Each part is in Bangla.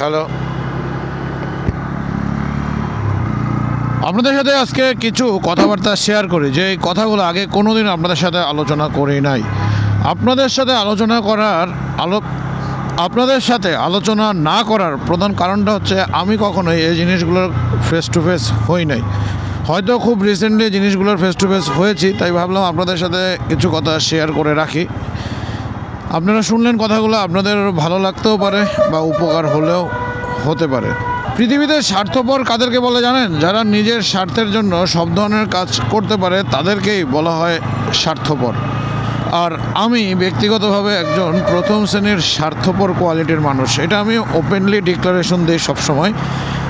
হ্যালো আপনাদের সাথে আজকে কিছু কথাবার্তা শেয়ার করি, যে কথাগুলো আগে কোনোদিন আপনাদের সাথে আলোচনা করি নাই। আপনাদের সাথে আলোচনা করার আলো, আপনাদের সাথে আলোচনা না করার প্রধান কারণটা হচ্ছে আমি কখনোই এই জিনিসগুলোর ফেস টু ফেস হই নাই। হয়তো খুব রিসেন্টলি জিনিসগুলোর ফেস টু ফেস হয়েছি, তাই ভাবলাম আপনাদের সাথে কিছু কথা শেয়ার করে রাখি। আপনারা শুনলেন কথাগুলো, আপনাদের ভালো লাগতেও পারে বা উপকার হলেও হতে পারে। পৃথিবীতে স্বার্থপর কাদেরকে বলে জানেন? যারা নিজের স্বার্থের জন্য সব ধরনের কাজ করতে পারে, তাদেরকেই বলা হয় স্বার্থপর। আর আমি ব্যক্তিগতভাবে একজন প্রথম শ্রেণির স্বার্থপর কোয়ালিটির মানুষ। এটা আমি ওপেনলি ডিক্লারেশন দিই সবসময়।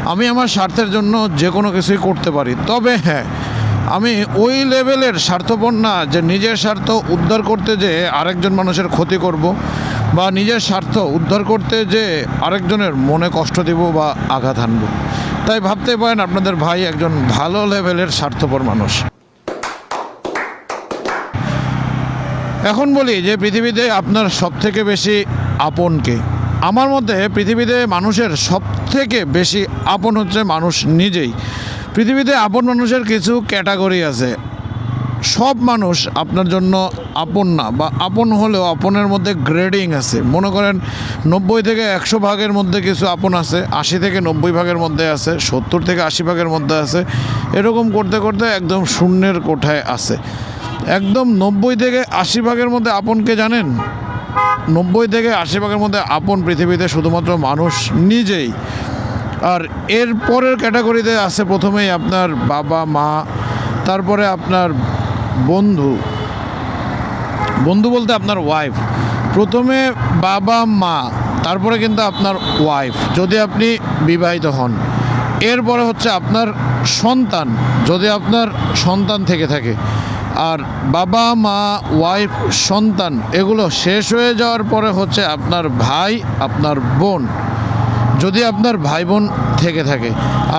আমি আমার স্বার্থের জন্য যে কোনো কিছুই করতে পারি। তবে হ্যাঁ আমি ওই লেভেলের স্বার্থপর না যে নিজের স্বার্থ উদ্ধার করতে যে আরেকজন মানুষের ক্ষতি করব বা নিজের স্বার্থ উদ্ধার করতে যে আরেকজনের মনে কষ্ট দিব বা আঘাত আনব তাই ভাবতে পারেন আপনাদের ভাই একজন ভালো লেভেলের স্বার্থপর মানুষ। এখন বলি যে পৃথিবীতে আপনার সব থেকে বেশি আপনকে আমার মতে পৃথিবীতে মানুষের সব থেকে বেশি আপন হচ্ছে মানুষ নিজেই। পৃথিবীতে আপন মানুষের কিছু ক্যাটাগরি আছে। সব মানুষ আপনার জন্য আপন না বা আপন হলেও আপনের মধ্যে গ্রেডিং আছে। মনে করেন নব্বই থেকে একশো ভাগের মধ্যে কিছু আপন আছে, আশি থেকে নব্বই ভাগের মধ্যে আছে, সত্তর থেকে আশি ভাগের মধ্যে আছে। এরকম করতে করতে একদম শূন্যের কোঠায় আছে। একদম নব্বই থেকে আশি ভাগের মধ্যে আপনকে জানেন? নব্বই থেকে আশি ভাগের মধ্যে আপন পৃথিবীতে শুধুমাত্র মানুষ নিজেই। আর এর পরের ক্যাটাগরিতে আছে প্রথমেই আপনার বাবা, মা, তারপরে আপনার বন্ধু। বন্ধু বলতে আপনার ওয়াইফ প্রথমে বাবা, মা, তারপরে কিন্তু আপনার ওয়াইফ যদি আপনি বিবাহিত হন। এরপরে হচ্ছে আপনার সন্তান, যদি আপনার সন্তান থেকে থাকে। আর বাবা, মা ওয়াইফ সন্তান, এগুলো শেষ হয়ে যাওয়ার পরে হচ্ছে আপনার ভাই, আপনার বোন। যদি আপনার ভাই বোন থেকে থাকে।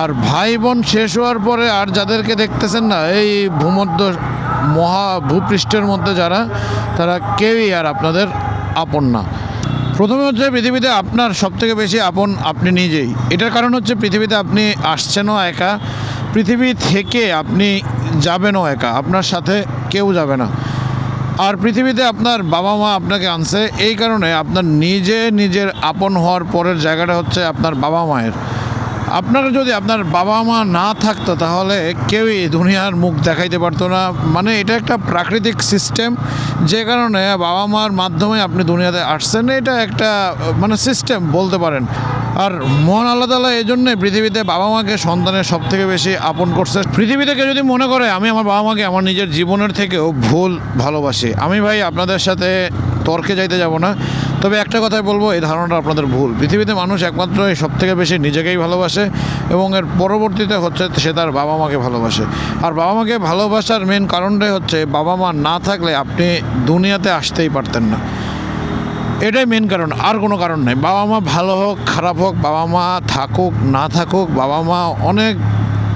আর ভাই বোন শেষ হওয়ার পরে আর যাদেরকে দেখতেছেন না, এই ভূমধ্য মহা ভূপৃষ্ঠের মধ্যে যারা, তারা কেউই আর আপনাদের আপন না। প্রথমে হচ্ছে পৃথিবীতে আপনার সবথেকে বেশি আপন আপনি নিজেই। এটার কারণ হচ্ছে পৃথিবীতে আপনি আসছেনও একা, পৃথিবী থেকে আপনি যাবেনও একা, আপনার সাথে কেউ যাবে না। আর পৃথিবীতে আপনার বাবা মা আপনাকে আনছে, এই কারণে আপনার নিজে নিজের আপন হওয়ার পরের জায়গাটা হচ্ছে আপনার বাবা মায়ের। আপনার যদি আপনার বাবা মা না থাকতো, তাহলে কেউই দুনিয়ার মুখ দেখাইতে পারতো না। মানে এটা একটা প্রাকৃতিক সিস্টেম যে কারণে বাবা মার মাধ্যমে আপনি দুনিয়াতে আসছেন, এটা একটা মানে সিস্টেম বলতে পারেন। আর মন আল্লাহ তালা এই জন্যে পৃথিবীতে বাবা মাকে সন্তানের সব থেকে বেশি আপন করছে। পৃথিবীতে কেউ যদি মনে করে, আমি আমার বাবা মাকে আমার নিজের জীবনের থেকেও ভুল ভালোবাসি। আমি ভাই আপনাদের সাথে তর্কে যাইতে যাব না। তবে একটা কথাই বলব, এই ধারণাটা আপনাদের ভুল। পৃথিবীতে মানুষ একমাত্র এই সব থেকে বেশি নিজেকেই ভালোবাসে এবং এর পরবর্তীতে হচ্ছে সে তার বাবা মাকে ভালোবাসে। আর বাবা মাকে ভালোবাসার মেন কারণটাই হচ্ছে, বাবা মা না থাকলে আপনি দুনিয়াতে আসতেই পারতেন না। এটাই মেন কারণ, আর কোনো কারণ নেই। বাবা মা ভালো হোক, খারাপ হোক, বাবা মা থাকুক, না থাকুক, বাবা মা অনেক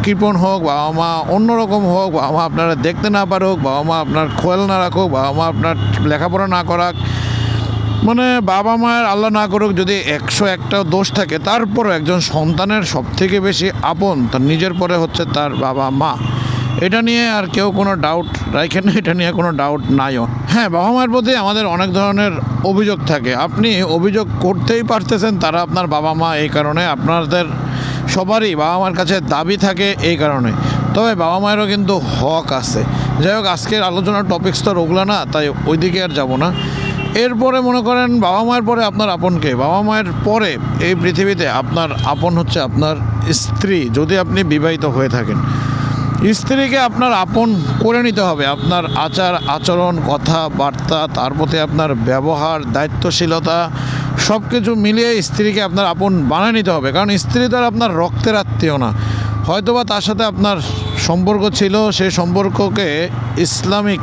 কৃপণ হোক, বাবা মা অন্যরকম হোক, বাবা মা আপনারা দেখতে না পারুক, বাবা মা আপনার খোয়াল না রাখুক, বাবা মা আপনার লেখাপড়া না করাক। মানে বাবা মায়ের আল্লাহ না করুক, যদি একশো একটা দোষ থাকে, তারপরও একজন সন্তানের সব থেকে বেশি আপন, তার নিজের পরে হচ্ছে তার বাবা মা। এটা নিয়ে আর কেউ কোনো ডাউট রাখেন না, এটা নিয়ে কোনো ডাউট নাইও। হ্যাঁ বাবা মায়ের প্রতি আমাদের অনেক ধরনের অভিযোগ থাকে। আপনি অভিযোগ করতেই পারতেছেন, তারা আপনার বাবা মা এই কারণে, আপনাদের সবারই বাবা মার কাছে দাবি থাকে এই কারণে। তবে বাবা মায়েরও কিন্তু হক আছে। যাই হোক, আজকের আলোচনার টপিক্স তো ওগুলো না, তাই ওইদিকে আর যাব না। এরপরে মনে করেন বাবা মায়ের পরে আপনার আপনকে বাবা মায়ের পরে এই পৃথিবীতে আপনার আপন হচ্ছে আপনার স্ত্রী, যদি আপনি বিবাহিত হয়ে থাকেন। স্ত্রীকে আপনার আপন করে নিতে হবে। আপনার আচার, আচরণ, কথাবার্তা, তার প্রতি আপনার ব্যবহার, দায়িত্বশীলতা সব কিছু মিলিয়ে স্ত্রীকে আপনার আপন বানিয়ে নিতে হবে। কারণ স্ত্রী তো আপনার রক্তের আত্মীয় না। হয়তোবা তার সাথে আপনার সম্পর্ক ছিল, সেই সম্পর্ককে ইসলামিক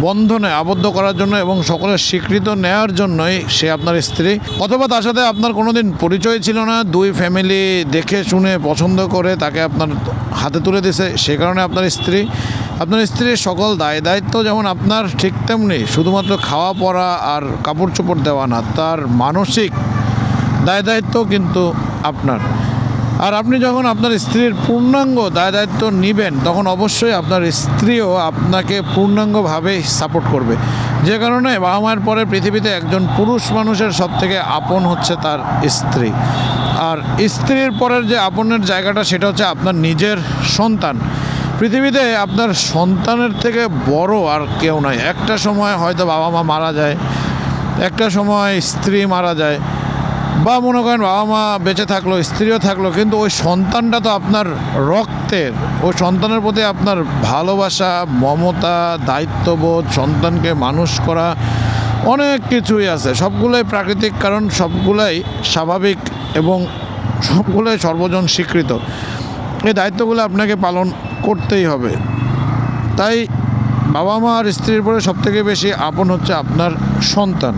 বন্ধনে আবদ্ধ করার জন্য এবং সকলের স্বীকৃত নেওয়ার জন্যই সে আপনার স্ত্রী। অথবা তার সাথে আপনার কোনোদিন পরিচয় ছিল না, দুই ফ্যামিলি দেখে শুনে পছন্দ করে তাকে আপনার হাতে তুলে দিছে সে কারণে আপনার স্ত্রী। আপনার স্ত্রীর সকল দায় দায়িত্ব যেমন আপনার, ঠিক তেমনি শুধুমাত্র খাওয়া পরা আর কাপড় চোপড় দেওয়া না, তার মানসিক দায় দায়িত্ব কিন্তু আপনার। আর আপনি যখন আপনার স্ত্রীর পূর্ণাঙ্গ দায় দায়িত্ব নেবেন, তখন অবশ্যই আপনার স্ত্রীও আপনাকে পূর্ণাঙ্গভাবে সাপোর্ট করবে। যে কারণে বাবা মায়ের পরে পৃথিবীতে একজন পুরুষ মানুষের সব থেকে আপন হচ্ছে তার স্ত্রী। আর স্ত্রীর পরের যে আপনের জায়গাটা, সেটা হচ্ছে আপনার নিজের সন্তান। পৃথিবীতে আপনার সন্তানের থেকে বড় আর কেউ নয়। একটা সময় হয়তো বাবা মা মারা যায়, একটা সময় স্ত্রী মারা যায়। বা মনে করেন বাবা মা বেঁচে থাকল, স্ত্রীও থাকল, কিন্তু ওই সন্তানটা তো আপনার রক্তের। ওই সন্তানের প্রতি আপনার ভালোবাসা, মমতা, দায়িত্ববোধ, সন্তানকে মানুষ করা, অনেক কিছুই আছে। সবগুলোই প্রাকৃতিক, কারণ সবগুলাই স্বাভাবিক এবং সবগুলোই সর্বজন স্বীকৃত। এই দায়িত্বগুলো আপনাকে পালন করতেই হবে। তাই বাবা মা আর স্ত্রীর পরে সবথেকে বেশি আপন হচ্ছে আপনার সন্তান।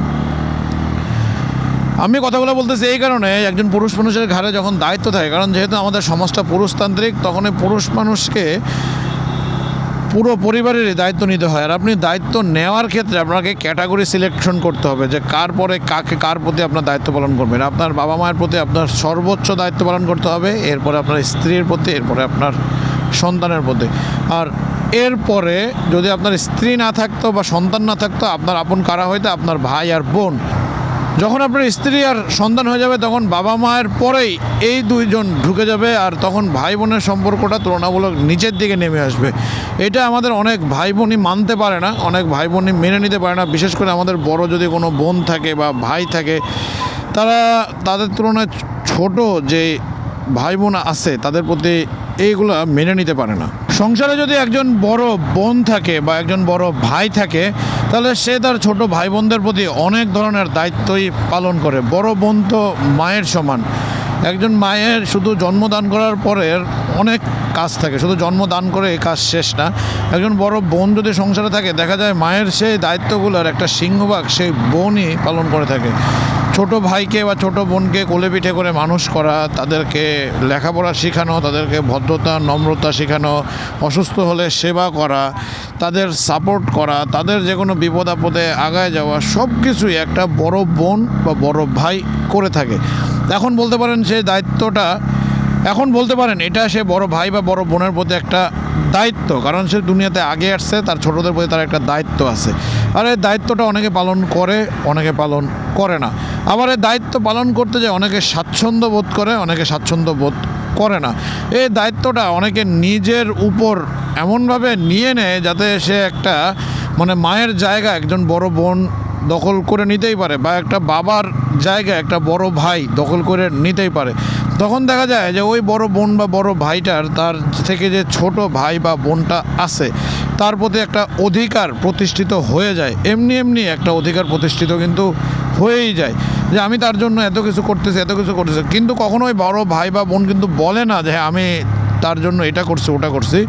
আমি কথাগুলো বলতেছি এই কারণে, একজন পুরুষ মানুষের ঘাড়ে যখন দায়িত্ব থাকে, কারণ যেহেতু আমাদের সমাজটা পুরুষতান্ত্রিক তখন পুরুষ মানুষকে পুরো পরিবারেরই দায়িত্ব নিতে হয়। আর আপনি দায়িত্ব নেওয়ার ক্ষেত্রে আপনাকে ক্যাটাগরি সিলেকশন করতে হবে যে কার পরে কাকে, কার প্রতি আপনার দায়িত্ব পালন করবেন। আপনার বাবা মায়ের প্রতি আপনার সর্বোচ্চ দায়িত্ব পালন করতে হবে, এরপরে আপনার স্ত্রীর প্রতি, এরপরে আপনার সন্তানের প্রতি। আর এরপরে যদি আপনার স্ত্রী না থাকতো বা সন্তান না থাকতো, আপনার আপন কারা হইতে আপনার ভাই আর বোন যখন আপনার স্ত্রী আর সন্তান হয়ে যাবে, তখন বাবা মায়ের পরেই এই দুইজন ঢুকে যাবে আর তখন ভাই বোনের সম্পর্কটা তুলনামূলক নিচের দিকে নেমে আসবে। এটা আমাদের অনেক ভাই বোনই মানতে পারে না, অনেক ভাই বোনই মেনে নিতে পারে না। বিশেষ করে আমাদের বড় যদি কোনো বোন থাকে বা ভাই থাকে, তারা তাদের তুলনায় ছোট যে ভাই বোন আছে, তাদের প্রতি এইগুলো মেনে নিতে পারে না। সংসারে যদি একজন বড় বোন থাকে বা একজন বড় ভাই থাকে, তাহলে সে তার ছোট ভাই বোনদের প্রতি অনেক ধরনের দায়িত্বই পালন করে। বড় বোন তো মায়ের সমান। একজন মায়ের শুধু জন্মদান করার পরে অনেক কাজ থাকে। শুধু জন্মদান করে এই কাজ শেষ না। একজন বড় বোন যদি সংসারে থাকে, দেখা যায় মায়ের সেই দায়িত্বগুলোর একটা সিংহভাগ সেই বোনই পালন করে থাকে। ছোট ভাইকে বা ছোট বোনকে কোলে পিঠে করে মানুষ করা, তাদেরকে লেখাপড়া শেখানো, তাদেরকে ভদ্রতা, নম্রতা শেখানো, অসুস্থ হলে সেবা করা, তাদের সাপোর্ট করা, তাদের যে কোনো বিপদ আপদে আগায় যাওয়া, সব কিছুই একটা বড় বোন বা বড় ভাই করে থাকে। এখন বলতে পারেন সেই দায়িত্বটা, এখন বলতে পারেন এটা সে বড় ভাই বা বড় বোনের প্রতি একটা দায়িত্ব, কারণ সে দুনিয়াতে আগে আসছে, তার ছোটদের প্রতি তার একটা দায়িত্ব আছে। আর এই দায়িত্বটা অনেকে পালন করে, অনেকে পালন করে না। আবার এই দায়িত্ব পালন করতে যায় অনেকে স্বাচ্ছন্দ্য বোধ করে, অনেকে স্বাচ্ছন্দ্য বোধ করে না। এই দায়িত্বটা অনেকে নিজের উপর এমনভাবে নিয়ে নেয় যাতে সে একটা মানে মায়ের জায়গা একজন বড় বোন দখল করে নিতেই পারে বা একটা বাবার জায়গা একটা বড় ভাই দখল করে নিতেই পারে। তখন দেখা যায় যে ওই বড় বোন বা বড় ভাইটার তার থেকে যে ছোট ভাই বা বোনটা আছে তার প্রতি একটা অধিকার প্রতিষ্ঠিত হয়ে যায়। এমনি এমনি একটা অধিকার প্রতিষ্ঠিত কিন্তু হয়েই যায়। যে আমি তার জন্য এত কিছু করতেছি, এত কিছু করতেছি। কিন্তু কখনো ওই বড় ভাই বা বোন কিন্তু বলে না যে, আমি তার জন্য এটা করছি, ওটা করছি।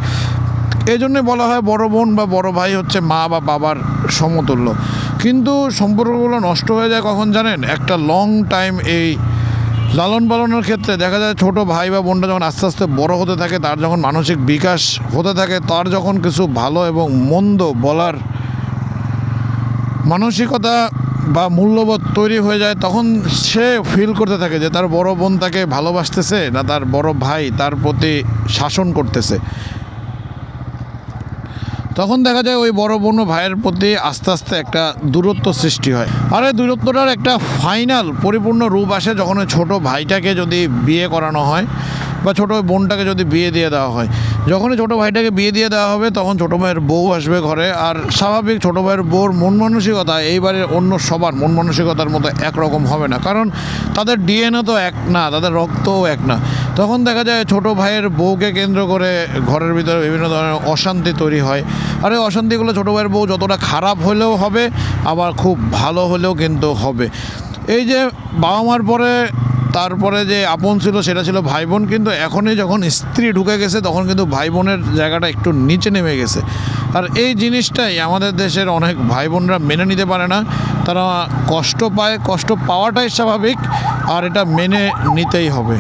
এই জন্যে বলা হয় বড় বোন বা বড় ভাই হচ্ছে মা বা বাবার সমতুল্য। কিন্তু সম্পর্কগুলো নষ্ট হয়ে যায় কখন জানেন? একটা লং টাইম এই লালন পালনের ক্ষেত্রে দেখা যায় ছোট ভাই বা বোনটা যখন আস্তে আস্তে বড় হতে থাকে, তার যখন মানসিক বিকাশ হতে থাকে, তার যখন কিছু ভালো এবং মন্দ বলার মানসিকতা বা মূল্যবোধ তৈরি হয়ে যায়, তখন সে ফিল করতে থাকে যে তার বড় বোন তাকে ভালোবাসতেছে না তার বড় ভাই তার প্রতি শাসন করতেছে। তখন দেখা যায় ওই বড় বোন ভাইয়ের প্রতি আস্তে আস্তে একটা দূরত্ব সৃষ্টি হয়। আর এই দূরত্বটার একটা ফাইনাল পরিপূর্ণ রূপ আসে যখন ওই ছোটো ভাইটাকে যদি বিয়ে করানো হয়। বা ছোটো বোনটাকে যদি বিয়ে দিয়ে দেওয়া হয়। যখনই ছোটো ভাইটাকে বিয়ে দিয়ে দেওয়া হবে, তখন ছোটো ভাইয়ের বউ আসবে ঘরে। আর স্বাভাবিক ছোটো ভাইয়ের বউর মন মানসিকতা এইবারে অন্য সবার মন মানসিকতার মতো একরকম হবে না। কারণ তাদের ডিএনএ তো এক না, তাদের রক্তও এক না। তখন দেখা যায় ছোট ভাইয়ের বউকে কেন্দ্র করে ঘরের ভিতরে বিভিন্ন ধরনের অশান্তি তৈরি হয়। আর এই অশান্তিগুলো ছোটো ভাইয়ের বউ যতটা খারাপ হলেও হবে, আবার খুব ভালো হলেও কিন্তু হবে। এই যে বাবা মার পরে তারপরে যে আপন ছিল সেটা ছিল ভাই বোন কিন্তু এখনই যখন স্ত্রী ঢুকে গেছে, তখন কিন্তু ভাই বোনের জায়গাটা একটু নিচে নেমে গেছে। আর এই জিনিসটাই আমাদের দেশের অনেক ভাই বোনরা মেনে নিতে পারে না। তারা কষ্ট পায়, কষ্ট পাওয়াটাই স্বাভাবিক, আর এটা মেনে নিতেই হবে।